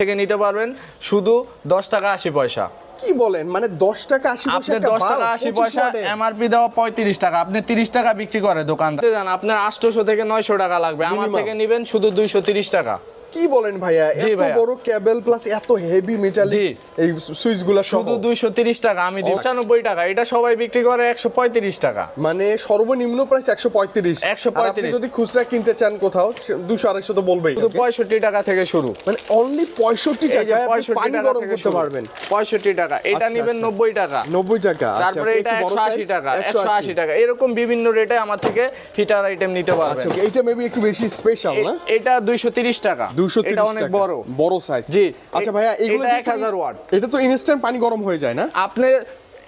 থেকে নিতে পারবেন। শুধু দশ টাকা আশি পয়সা। কি বলেন? মানে দশ টাকা আশি পয়সা আপনি দশ টাকা আশি 25 পয়সা। এমআরপি দেওয়া পঁয়ত্রিশ টাকা। আপনি তিরিশ টাকা বিক্রি করে দোকানদার। আপনার আটশোশো থেকে নয়শো টাকা লাগবে। আমার থেকে নিবেন শুধু দুইশো তিরিশ টাকা। কি বলেন ভাইয়া? এত বড় কেবল প্লাস এত হেভি মেটালিক এই সুইচগুলা সহ। শুধু দুইশো তিরিশ টাকা আমি দিই। পঁচানব্বই টাকা এটা সবাই বিক্রি করে একশো পঁয়ত্রিশ টাকা। মানে সর্বনিম্ন প্রাইস একশো পঁয়ত্রিশ। 135 যদি খুচরা কিনতে চান কোথাও দুশো আড়াইশো তো বলবেই। শুধু পঁয়ষট্টি টাকা থেকে শুরু। মানে অনলি পঁয়ষট্টি এই যে টাকায় আপনি পানি গরম করতে পারবেন। পঁয়ষট্টি টাকা এটা আচ্ছা, নিবেন আচ্ছা। নব্বই টাকা। নব্বই টাকা আচ্ছা, তারপরে এটা বড় একশো আশি size, টাকা একশো আশি টাকা। এরকম বিভিন্ন রেটে আমার থেকে হিটার আইটেম নিতে আচ্ছা পারবেন। okay, এইটা মেবি একটু বেশি স্পেশাল না? এটা দুইশো তিরিশ টাকা। দুশো এটা অনেক বড়। বড় সাইজ জি। আচ্ছা ভাইয়া এগুলো এটা দিয়ে তো- 1000 ওয়াট। এটা তো ইনস্ট্যান্ট পানি গরম হয়ে যায় না? আপনি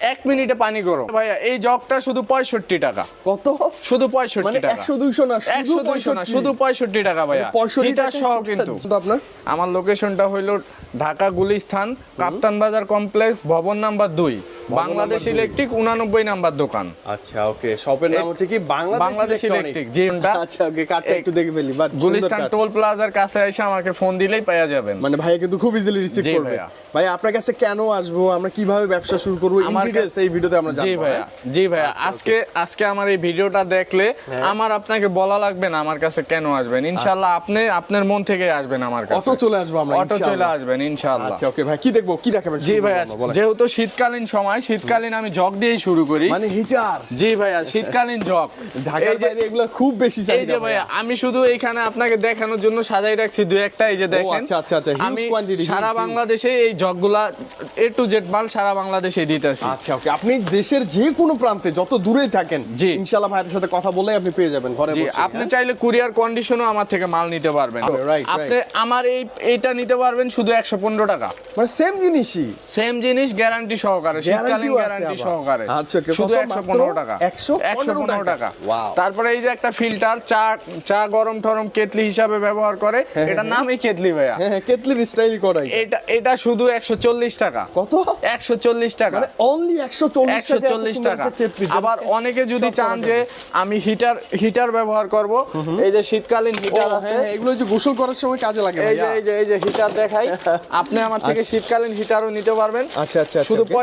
এক মিনিটে পানি গরম। ভাইয়া এই জগটা শুধু পঁয়ষট্টি টাকা। কত? শুধু পঁয়ষট্টি মানে টাকা। একশো দুইশো না একশো দুইশো না শুধু পঁয়ষট্টি টাকা ভাইয়া। সহ কিন্তু। আপনার? আমার লোকেশনটা হইল ঢাকা গুলিস্থান কাপ্তান বাজার কমপ্লেক্স ভবন নাম্বার দুই। বাংলাদেশ ইলেকট্রিক উনানব্বই নাম্বার দোকান। আচ্ছা ওকে। শপের নাম হচ্ছে কি বাংলাদেশ ইলেকট্রিক জি আচ্ছা ওকে কার্ডটা একটু দেখে ফেলি বাট গুলিস্তান টোল প্লাজার কাছে এসে আমাকে ফোন দিলেই পাওয়া যাবেন। মানে ভাইয়া কিন্তু খুব ইজিলি রিসিভ করবে। ভাই আপনার কাছে কেন আসব? আমরা কীভাবে ব্যবসা শুরু করব? ইন ডিটেইলস এই ভিডিওতে আমরা জি জানব ভাইয়া হ্যাঁ? জি ভাইয়া। আজকে আজকে আমার এই ভিডিওটা দেখলে আমার আপনাকে বলা লাগবে না আমার কাছে কেন আসবেন। ইনশাআল্লাহ আপনি আপনার মন থেকে আসবেন আমার কাছে। অটো চলে আসব আমরা অটো চলে আসবেন ইনশাআল্লাহ আচ্ছা ওকে ভাই কি দেখব? কি দেখাবেন? জি ভাইয়া যেহেতু শীতকালীন সময় শীতকালীন আমি জগ দিয়েই শুরু করি। মানে হিটার জি ভাইয়া শীতকালীন জগ। ঢাকার বাইরে এগুলো খুব বেশি চাই এই যে ভাইয়া আমি শুধু এইখানে আপনাকে দেখানোর জন্য সাজাই রাখছি দুই একটা এই যে দেখেন। আচ্ছা, আচ্ছা, আচ্ছা, huge আমি সারা বাংলাদেশে এই জগগুলা এ টু জেড মাল সারা বাংলাদেশে দিতেছি। আচ্ছা ওকে আপনি দেশের যে কোনো প্রান্তে যত দূরেই থাকেন জি। ইনশাআল্লাহ ভাইয়ের সাথে কথা বলে আপনি পেয়ে যাবেন ঘরে বসে আপনি হ্যাঁ? চাইলে কুরিয়ার কন্ডিশনও আমার থেকে মাল নিতে পারবেন. আপনি আমার এই এইটা নিতে পারবেন শুধু একশো পনেরো টাকা। মানে সেম জিনিসই। সেম জিনিস গ্যারান্টি সহকারে শীতকালীন গ্যারান্টি আবার। সহকারে। আচ্ছা, শুধু কত? একশো মাত্র? পনেরো টাকা? 115 টাকা তারপরে এই যে একটা ফিল্টার চা চা গরম টরম কেতলি হিসাবে ব্যবহার করে এটার নামই কেতলি ভাইয়া। হ্যাঁ হ্যাঁ কেটলির স্টাইলই করাই। এটা এটা শুধু একশো চল্লিশ টাকা। কত? একশো চল্লিশ টাকা। মানে অনলি একশো চল্লিশ একশো চল্লিশ টাকা। আবার অনেকে যদি চান যে আমি হিটার হিটার ব্যবহার করব এই যে শীতকালীন হিটার আছে। হ্যাঁ এগুলো যে গোসল করার সময় কাজে লাগে এই যে এই যে এই যে হিটার দেখাই। আপনি আমার থেকে শীতকালীন হিটারও নিতে পারবেন। আচ্ছা আচ্ছা শুধু আচ্ছা, okay।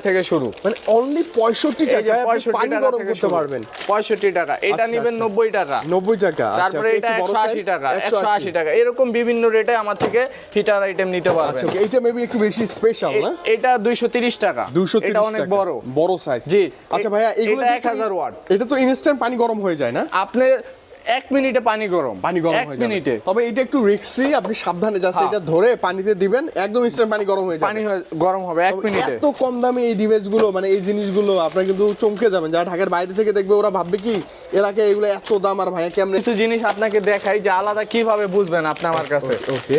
টাকা থেকে শুরু। মানে অনলি পঁয়ষট্টি আপনি পানি গরম করতে পারবেন। পঁয়ষট্টি টাকা এটা আচ্ছা, নিবেন আচ্ছা। নব্বই টাকা। নব্বই টাকা আচ্ছা, তারপরে এটা একশো আশি টাকা একশো আশি টাকা। এরকম বিভিন্ন রেটে আমার থেকে হিটার আইটেম নিতে পারবেন। এইটা মেবি একটু বেশি স্পেশাল না? এটা দুইশো তিরিশ টাকা। দুশো এটা অনেক বড়। বড় সাইজ জি। আচ্ছা ভাইয়া এগুলো এটা দিয়ে কি- 1000 ওয়াট। এটা তো ইনস্ট্যান্ট পানি গরম হয়ে যায় না? আপনি এক মিনিটে পানি গরম। পানি গরম এক মিনিটে। তবে এটা একটু রিক্সি আপনি সাবধানে জাস্ট হ্যাঁ। এটা ধরে পানিতে দিবেন একদম ইনস্ট্যান্ট পানি গরম হয়ে যাবে। পানি গরম হবে এক মিনিটে। এত কম দামে এই ডিভাইসগুলো মানে এই জিনিসগুলো আপনারা কিন্তু চমকে যাবেন। যারা ঢাকার বাইরে থেকে দেখবে ওরা ভাববে কি এলাকায় এগুলো এত দাম আর ভাইয়া কেমনে কিছু জিনিস আপনাকে দেখাই যে আলাদা কীভাবে বুঝবেন আপনি আমার কাছে।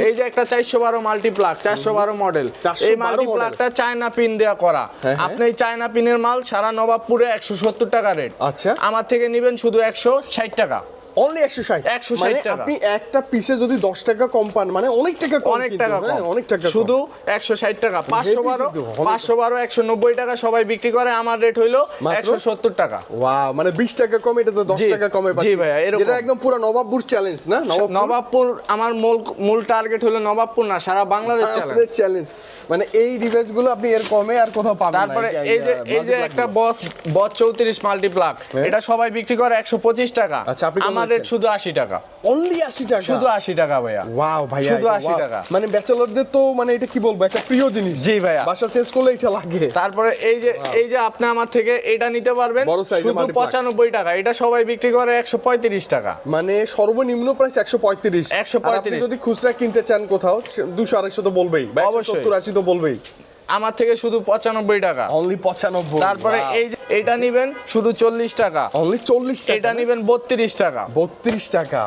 এই যে একটা চারশো বারো মাল্টিপ্লাক চারশো বারো মডেল 412 এই মাল্টিপ্লাকটা চায়না পিন দেওয়া করা। হ্যাঁ, হ্যাঁ। আপনি এই চায়না পিনের মাল সারা নবাবপুরে একশো সত্তর টাকা রেট। আচ্ছা। আমার থেকে নেবেন শুধু একশো ষাট টাকা। অনলি একশো ষাট। 160 মানে টাকা। আপনি একটা পিসে যদি দশ টাকা কম পান মানে অনেক টাকা অনেক টাকা হ্যাঁ, অনেক টাকা শুধু একশো ষাট টাকা। পাঁচশো বারো পাঁচশো বারো একশো নব্বই টাকা সবাই বিক্রি করে। আমার রেট হইল একশো সত্তর টাকা। ওয়াও মানে বিশ টাকা কম এটা তো দশ টাকা কমে পাচ্ছি। যেটা একদম পুরো নবাবপুর চ্যালেঞ্জ না? নবাবপুর? আমার মূল মূল টার্গেট হলো নবাবপুর না সারা বাংলাদেশ চ্যালেঞ্জ মানে এই ডিভাইসগুলো আপনি এর কমে আর কোথাও পাবেন না। তারপরে এই যে এই যে একটা বস বস চৌত্রিশ মাল্টিপ্লাক এটা সবাই বিক্রি করে একশো পঁচিশ টাকা। আচ্ছা, আপনি দিচ্ছেন? শুধু আশি টাকা। অনলি আশি টাকা? শুধু আশি টাকা ভাইয়া। ওয়াও ভাইয়া শুধু এটা 80 টাকা। মানে ব্যাচেলরদের তো মানে এটা কি বলব একটা প্রিয় জিনিস। জি ভাইয়া। বাসা চেঞ্জ করলে এটা লাগে। তারপরে এই যে এই যে আপনি আমার থেকে এটা নিতে পারবেন শুধু multiplug। পঁচানব্বই টাকা। এটা সবাই বিক্রি করে একশো পঁয়ত্রিশ টাকা। মানে সর্বনিম্ন প্রাইস একশো পঁয়ত্রিশ। 135 যদি খুচরা কিনতে চান কোথাও দুশো আড়াইশো তো বলবেই বা একশো অবশ্যই। সত্তর আশি তো বলবেই। আমার থেকে শুধু পঁচানব্বই টাকা। অনলি পঁচানব্বই তারপরে এই যে এটা নিবেন শুধু চল্লিশ টাকা। অনলি চল্লিশ এটা নিবেন বত্রিশ টাকা। বত্রিশ টাকা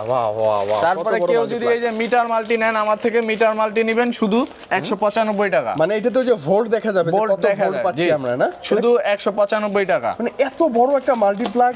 তারপরে কেউ যদি এই যে মিটার মাল্টি নেন আমার থেকে মিটার মাল্টি নিবেন শুধু একশো পঁচানব্বই টাকা। মানে এটা তো যে ভোল্ট দেখা যাবে যে ভোল্ট দেখা পাচ্ছি আমরা না? শুধু একশো পঁচানব্বই টাকা। মানে এত বড় একটা মাল্টিপ্লাগ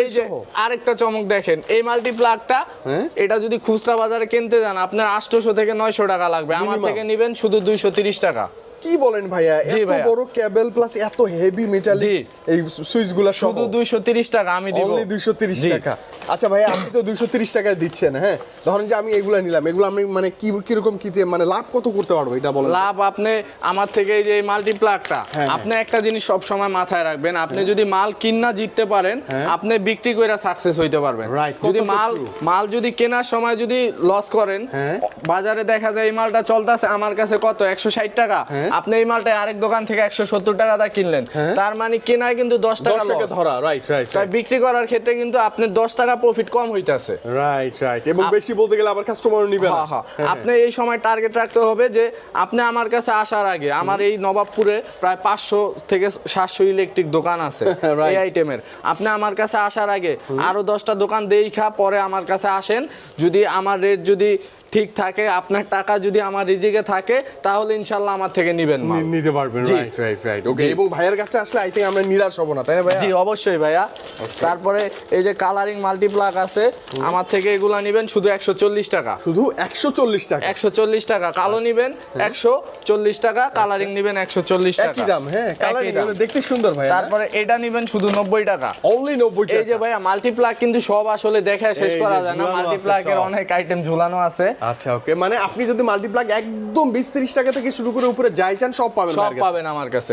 এই যে আরেকটা চমক দেখেন এই মাল্টি প্লাগটা হ্যাঁ? এটা যদি খুচরা বাজারে কিনতে যান আপনার আটশোশো থেকে নয়শো টাকা লাগবে। আমার থেকে নিবেন শুধু দুইশো তিরিশ টাকা। কি বলেন ভাইয়া এত বড় কেবল প্লাস এত হেভি মেটালিক জি। এই সুইচগুলা সহ শুধু দুইশো তিরিশ টাকা আমি দিব অনলি দুইশো তিরিশ জি। টাকা আচ্ছা ভাইয়া আপনি তো দুইশো তিরিশ টাকায় দিচ্ছেন হ্যাঁ ধরেন যে আমি এগুলা নিলাম এগুলো আমি মানে কি কি রকম কি মানে লাভ কত করতে পারব এটা বলেন লাভ আপনি আমার থেকে এই যে মাল্টিপ্লাকটা হ্যাঁ। আপনি একটা জিনিস সব সময় মাথায় রাখবেন আপনি যদি মাল কিনা জিততে পারেন আপনি বিক্রি করে সাকসেস হইতে পারবেন হ্যাঁ। যদি মাল মাল যদি কেনার সময় যদি লস করেন হ্যাঁ। বাজারে দেখা যায় এই মালটা চলতেছে আমার কাছে কত একশো ষাট টাকা হ্যাঁ। আপনি এই মালটা আরেক দোকান থেকে একশো সত্তর টাকা দা কিনলেন। তার মানে কেনায় কিন্তু দশ টাকা দশ টাকা loss। ধরা রাইট রাইট তাই বিক্রি করার ক্ষেত্রে কিন্তু আপনি দশ টাকা প্রফিট কম হইতাছে। রাইট রাইট এবং বেশি বলতে গেলে আবার কাস্টমারও নিবে না। হ্যাঁ, হ্যাঁ। আপনি এই সময় টার্গেট রাখতে হবে যে আপনি আমার কাছে আসার আগে আমার এই নবাবপুরে প্রায় পাঁচশো থেকে সাতশো ইলেকট্রিক দোকান আছে. এই আইটেমের আপনি আমার কাছে আসার আগে আরও দশটা দোকান দেখা পরে আমার কাছে আসেন। যদি আমার রেট যদি ঠিক থাকে আপনার টাকা যদি আমার রিজিকে থাকে তাহলে ইনশাল্লাহ আমার থেকে নিবেন নিতে পারবেন রাইট রাইট রাইট ওকে এবং ভাইয়ের কাছে আসলে আই থিঙ্ক আমরা নিরাশ হব না তাই না ভাইয়া? জি অবশ্যই ভাইয়া। তারপরে এই যে কালারিং মাল্টিপ্লাক আছে আমার থেকে এগুলা নিবেন শুধু একশো চল্লিশ টাকা। শুধু একশো চল্লিশ টাকা? একশো চল্লিশ টাকা কালো নিবেন একশো চল্লিশ টাকা কালারিং নিবেন একশো চল্লিশ টাকা। একই দাম হ্যাঁ কালার দেখতে সুন্দর ভাই তারপরে এটা নিবেন শুধু নব্বই টাকা। অনলি নব্বই এই যে ভাইয়া মাল্টিপ্লাক কিন্তু সব আসলে দেখে শেষ করা যায় না। ঝুলানো আছে মাল্টিপ্লাকের অনেক আইটেম ঝুলানো আছে। আচ্ছা ওকে মানে আপনি যদি মাল্টিপ্লাগ একদম বিশ তিরিশ টাকা থেকে শুরু করে উপরে যাই চান সব পাবেন সব পাবেন আমার কাছে।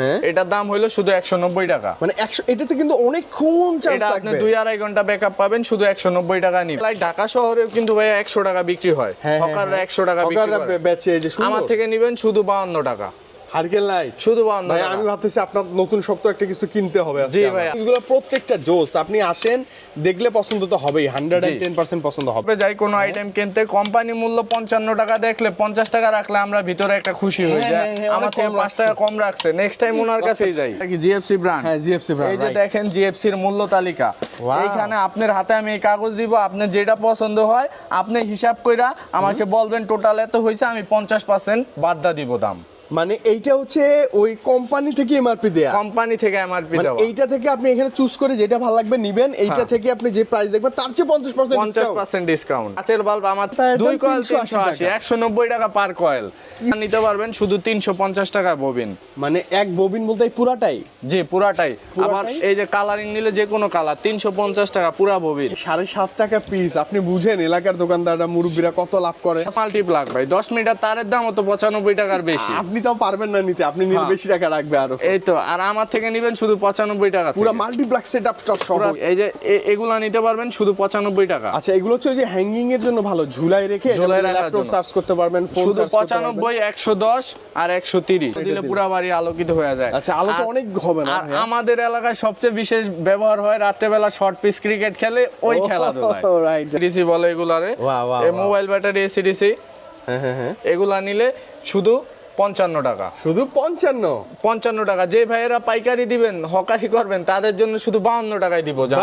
হ্যাঁ। এটার দাম হইল শুধু একশো নব্বই টাকা। মানে একশো এটাতে কিন্তু অনেকক্ষণ চার্জ লাগবে আপনি লাগবে? দুই আড়াই ঘণ্টা ব্যাকআপ পাবেন শুধু একশো নব্বই টাকা নিন লাইক ঢাকা শহরেও কিন্তু ভাইয়া একশো টাকা বিক্রি হয়। হ্যাঁ, হ্যাঁ, হকাররা হ্যাঁ। একশো টাকা বিক্রি হকাররা করে। বেচে এই যে আমার থেকে নিবেন শুধু বাউন্ন টাকা। হারকেল লাইট শুধু ভাই আমি ভাবতেছি আপনার নতুন সপ্তাহ একটা কিছু কিনতে হবে আজকে জি। ভাইয়া। এগুলো প্রত্যেকটা জোস আপনি আসেন দেখলে পছন্দ তো হবেই হান্ড্রেড জি। এন্ড টেন পার্সেন্ট পছন্দ হবে। যাই কোনো আইটেম কিনতে কোম্পানি মূল্য পঞ্চান্ন টাকা দেখলে পঞ্চাশ টাকা রাখলে আমরা ভিতরে একটা খুশি হয়ে হ্যাঁ, যায় হ্যাঁ, হ্যাঁ, আমার থেকে পাঁচ টাকা কম রাখছে। নেক্সট টাইম ওনার কাছেই যাই। জিএফসি ব্র্যান্ড হ্যাঁ জিএফসি এই যে দেখেন জিএফসি এর মূল্য তালিকা. এইখানে আপনার হাতে আমি এই কাগজ দিব আপনার যেটা পছন্দ হয় আপনি হিসাব কইরা আমাকে বলবেন টোটাল এত হয়েছে আমি পঞ্চাশ পার্সেন্ট বাদদা দিব দাম। মানে এইটা হচ্ছে ওই কোম্পানি থেকে এমআরপি দেয়া। কোম্পানি থেকে এমআরপি মানে দেওয়া। এইটা থেকে আপনি এখানে চুজ করে যেটা ভালো লাগবে নিবেন এইটা হ্যাঁ। থেকে আপনি যে প্রাইস দেখবেন তার চেয়ে পঞ্চাশ পার্সেন্ট পঞ্চাশ পার্সেন্ট ডিসকাউন্ট কাঁচের বাল্ব আমার দুই কয়েল 380 তিনশো আশি টাকা। পার কয়েল নিতে পারবেন শুধু তিনশো পঞ্চাশ টাকা ববিন মানে এক ববিন বলতে পুরাটাই? জি পুরাটাই। আবার এই যে কালারিং নিলে যে কোনো কালার তিনশো পঞ্চাশ টাকা পুরা ববিন সাড়ে সাত টাকা পিস আপনি বুঝেন এলাকার দোকানদাররা মুরব্বীরা কত লাভ করে। মাল্টিপ্লাক ভাই দশ মিটার তারের দাম তো পঁচানব্বই টাকার বেশি। আপনি তাও পারবেন না নিতে আপনি নিলে হ্যাঁ। বেশি টাকা রাখবে আরও। এই তো আর আমার থেকে নিবেন শুধু পঁচানব্বই টাকা পুরো। মাল্টিপ্লাক্স সেট আপ স্টক সহ এই যে এগুলা নিতে পারবেন শুধু পঁচানব্বই টাকা। আচ্ছা এগুলো হচ্ছে যে হ্যাঙ্গিং এর জন্য ভালো ঝুলাই রেখে ল্যাপটপ চার্জ করতে পারবেন ফোন চার্জ করতে পারবেন। পঁচানব্বই একশো দশ আর একশো তিরিশ। দিলে দিলে। পুরা বাড়ি আলোকিত হয়ে যায়। আচ্ছা আলো তো অনেক হবে না আর? আমাদের এলাকায় সবচেয়ে বিশেষ ব্যবহার হয় রাত্রেবেলা শর্ট পিস ক্রিকেট খেলে ওই Oh, খেলাধুলায়। right. ডিসি বলে এগুলারে। এই মোবাইল ব্যাটারি এসিডিসি হ্যাঁ হ্যাঁ। এগুলা নিলে শুধু পঞ্চান্ন টাকা। শুধু পঞ্চান্ন? পঞ্চান্ন টাকা। যে ভাইয়েরা পাইকারি দিবেন হকারি করবেন তাদের জন্য শুধু বাহান্ন টাকায় দিব জান